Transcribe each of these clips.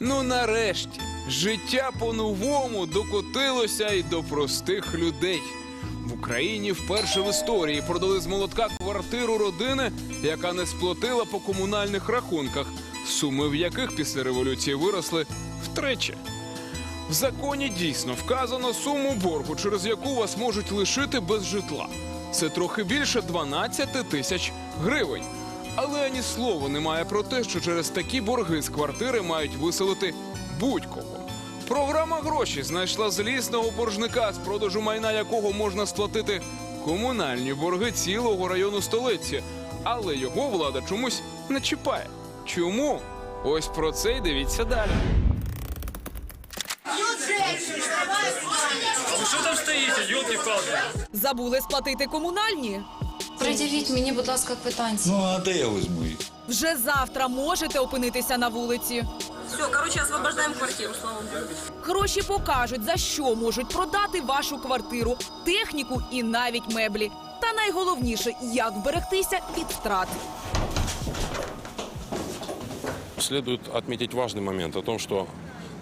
Ну нарешті життя по-новому докотилося й до простих людей. В Україні вперше в історії продали з молотка квартиру родини, яка не сплатила по комунальних рахунках, суми в яких після революції виросли втричі. В законі дійсно вказано суму боргу, через яку вас можуть лишити без житла. Це трохи більше 12 тисяч гривень. Але ані слова немає про те, що через такі борги з квартири мають виселити будь-кого. Програма гроші знайшла злісного боржника, з продажу майна якого можна сплатити комунальні борги цілого району столиці. Але його влада чомусь не чіпає. Чому? Ось про це й дивіться далі. Що там стоїте, йолки-палки? Забули сплатити комунальні? Приділіть мені, будь ласка, квитанцію. Ну, а де я візьму їх? Вже завтра можете опинитися на вулиці. Все, короче, освобождаем квартиру, слава богу. Гроші покажуть, за що можуть продати вашу квартиру, техніку і навіть меблі. Та найголовніше, як вберегтися від втрат. Следует отметить важный момент о том, что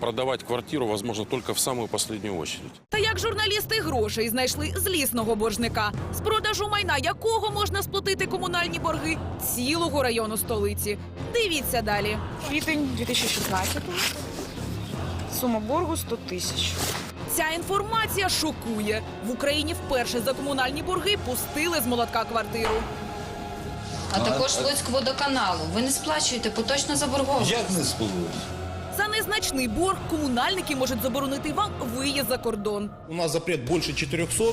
продавать квартиру возможно только в самую последнюю очередь. Та як журналісти грошей знайшли злісного боржника, з продажу майна якого можна сплатити комунальні борги цілого району столиці. Дивіться далі. Квітень 2016 Сума боргу 100 тисяч. Ця інформація шокує. В Україні вперше за комунальні борги пустили з молотка квартиру. А також Луцькводоканалу. Ви не сплачуєте поточно заборгованість. Як не сподобалось? За незначний борг комунальники можуть заборонити вам виїзд за кордон. У нас запрет больше 400,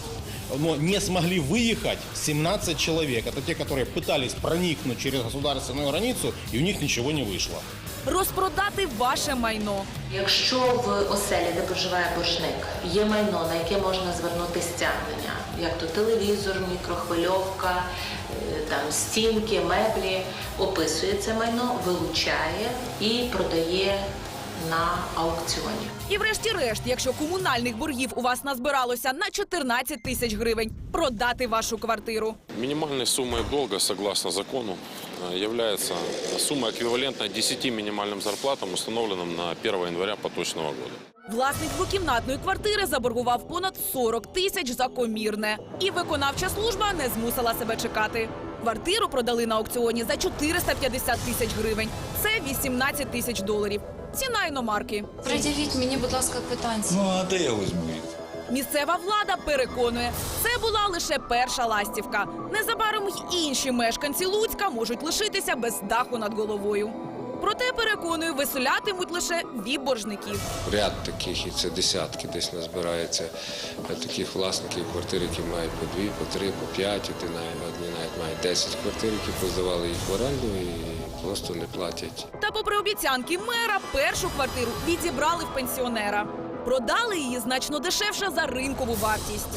но не смогли выехать 17 человек. Это те, которые пытались проникнуть через государственную границу, и у них ничего не вышло. Розпродати ваше майно. Якщо в оселі, де проживає боржник, є майно, на яке можна звернути стягнення, як то телевізор, мікрохвильовка, е, там стінки, меблі, описує це майно, вилучає і продає на аукціоні. І врешті-решт, якщо комунальних боргів у вас назбиралося на 14 тисяч гривень, продати вашу квартиру. Минимальной суммой долга, согласно закону, э, является сумма эквивалентная 10 минимальным зарплатам, установленным на 1 января поточного года. Власник двокімнатної квартири заборгував понад 40 тисяч за комірне. І виконавча служба не змусила себе чекати. Квартиру продали на аукціоні за 450 тисяч гривень. Це 18 тисяч доларів. Ціна іномарки. Приділіть мені, будь ласка, квитанцію. Ну, а де я візьму їх? Місцева влада переконує, це була лише перша ластівка. Незабаром й інші мешканці Луцька можуть лишитися без даху над головою. Проте переконую, виселятимуть лише віп боржників. ряд таких, і це десятки десь назбирається е, таких власників квартир, які мають по дві, по три, по п'ять, і навіть одні навіть мають 10 квартир, які поздавали їх в оренду і просто не платять. Та, попри обіцянки мера, першу квартиру відібрали в пенсіонера. Продали її значно дешевше за ринкову вартість.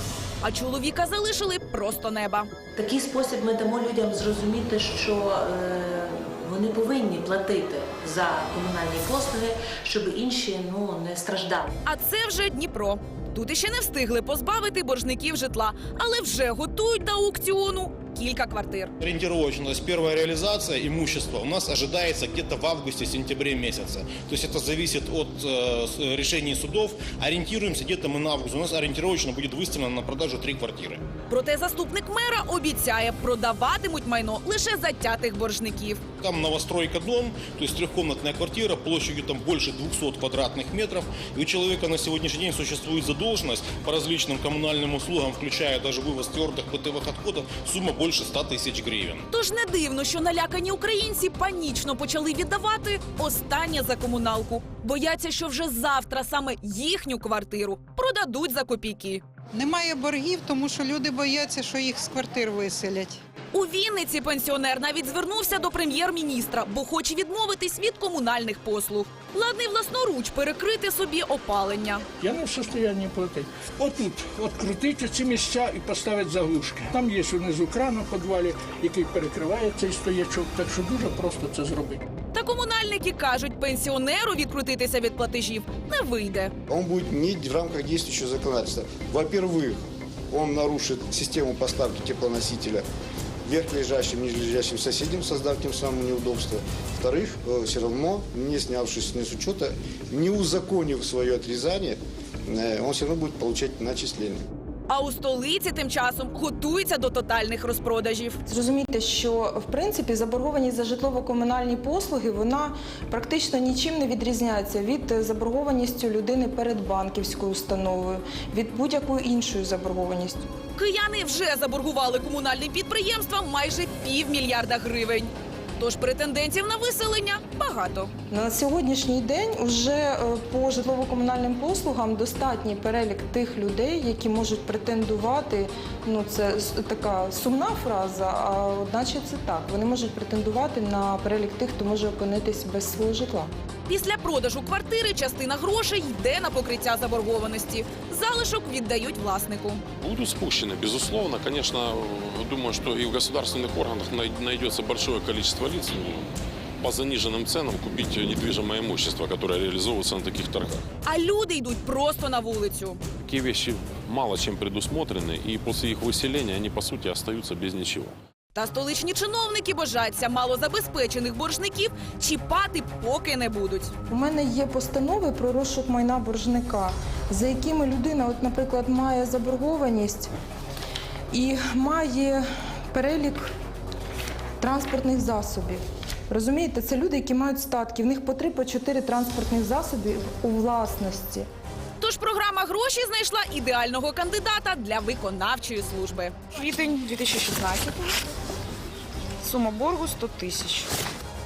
А чоловіка залишили просто неба. Такий спосіб ми дамо людям зрозуміти, що е, вони повинні платити за комунальні послуги, щоб інші ну, не страждали. А це вже Дніпро. Тут іще не встигли позбавити боржників житла, але вже готують до аукціону кілька квартир. Ориентировочно, то есть первая реализация имущества у нас ожидается где-то в августе-сентябре месяце. То есть это зависит от э, с- решений судов. Ориентируемся где-то мы на август. У нас ориентировочно будет выставлено на продажу три квартиры. Проте заступник мера обіцяє, продаватимуть майно лише затятих боржників. Там новостройка дом, то есть трехкомнатная квартира площадью там больше 200 квадратных метров. И у человека на сегодняшний день существует задолженность по различным коммунальным услугам, включая даже вывоз твердых бытовых отходов, сумма больше 100 тисяч гривень. Тож не дивно, що налякані українці панічно почали віддавати останнє за комуналку. Бояться, що вже завтра саме їхню квартиру продадуть за копійки. Немає боргів, тому що люди бояться, що їх з квартир виселять. У Вінниці пенсіонер навіть звернувся до прем'єр-міністра, бо хоче відмовитись від комунальних послуг. Ладний власноруч перекрити собі опалення. Я не в состоянии платити. Отут, от крутити ці місця і поставити заглушки. Там є унизу кран у підвалі, який перекриває цей стоячок, так що дуже просто це зробити. Та комунальники кажуть, пенсіонеру відкрутитися від платежів не вийде. Он будет не в рамках действующего законодательства. Во-первых, он нарушит систему поставки теплоносителя верхлежащим, нижележащим соседям, создав тем самым неудобство. Вторых, все равно, не снявшись с учета, не узаконив свое отрезание, э, он все равно будет получать начисление. А у столиці тим часом готуються до тотальних розпродажів. Зрозумійте, що в принципі заборгованість за житлово-комунальні послуги вона практично нічим не відрізняється від заборгованістю людини перед банківською установою, від будь-якою іншою заборгованістю. Кияни вже заборгували комунальним підприємствам майже півмільярда гривень. Тож претендентів на виселення багато. На сьогоднішній день уже е, по житлово-комунальним послугам достатній перелік тих людей, які можуть претендувати. Ну це така сумна фраза, а одначе це так. Вони можуть претендувати на перелік тих, хто може опинитись без свого житла. Після продажу квартири частина грошей йде на покриття заборгованості Залишок віддають власнику. Будут спущены, безусловно. Конечно, э, думаю, что и в государственных органах най- найдется большое количество лиц ну, по заниженным ценам купить недвижимое имущество, которое реализовывается на таких торгах. А люди йдуть просто на вулицю. Такие вещи мало чем предусмотрены, и после их выселения они, по сути, остаются без ничего. Та столичні чиновники бажаться малозабезпечених боржників чіпати поки не будуть. У мене є постанови про розшук майна боржника, за якими людина, от, наприклад, має заборгованість і має перелік транспортних засобів. Розумієте, це люди, які мають статки. В них по три, по чотири транспортних засоби у власності. Тож програма гроші знайшла ідеального кандидата для виконавчої служби. Квітень 2016. Сума боргу 100 тисяч.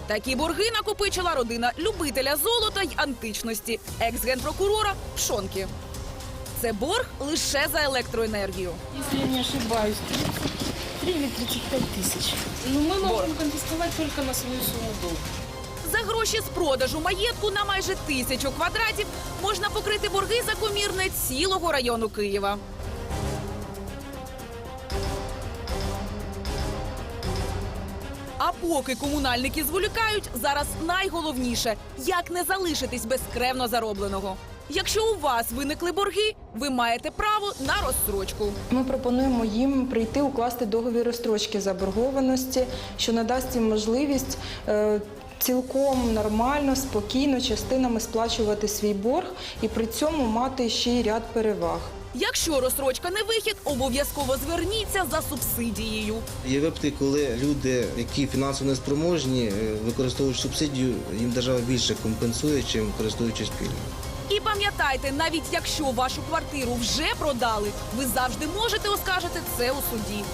Такі борги накопичила родина любителя золота й античності, екс-генпрокурора Пшонки. Це борг лише за електроенергію. Если я не ошибаюсь, 3 или 35 тысяч. Ну, мы можем конфисковать только на свою сумму долга. За гроші з продажу маєтку на майже тисячу квадратів можна покрити борги за комірне цілого району Києва. А поки комунальники зволікають, зараз найголовніше як не залишитись безкревно заробленого. Якщо у вас виникли борги, ви маєте право на розстрочку. Ми пропонуємо їм прийти укласти договір розстрочки заборгованості, що надасть їм можливість е, цілком нормально, спокійно частинами сплачувати свій борг і при цьому мати ще й ряд переваг. Якщо розстрочка не вихід, обов'язково зверніться за субсидією. Є випадки, коли люди, які фінансово неспроможні, е, використовують субсидію, їм держава більше компенсує, чим користуючись пільгою. І пам'ятайте, навіть якщо вашу квартиру вже продали, ви завжди можете оскаржити це у суді.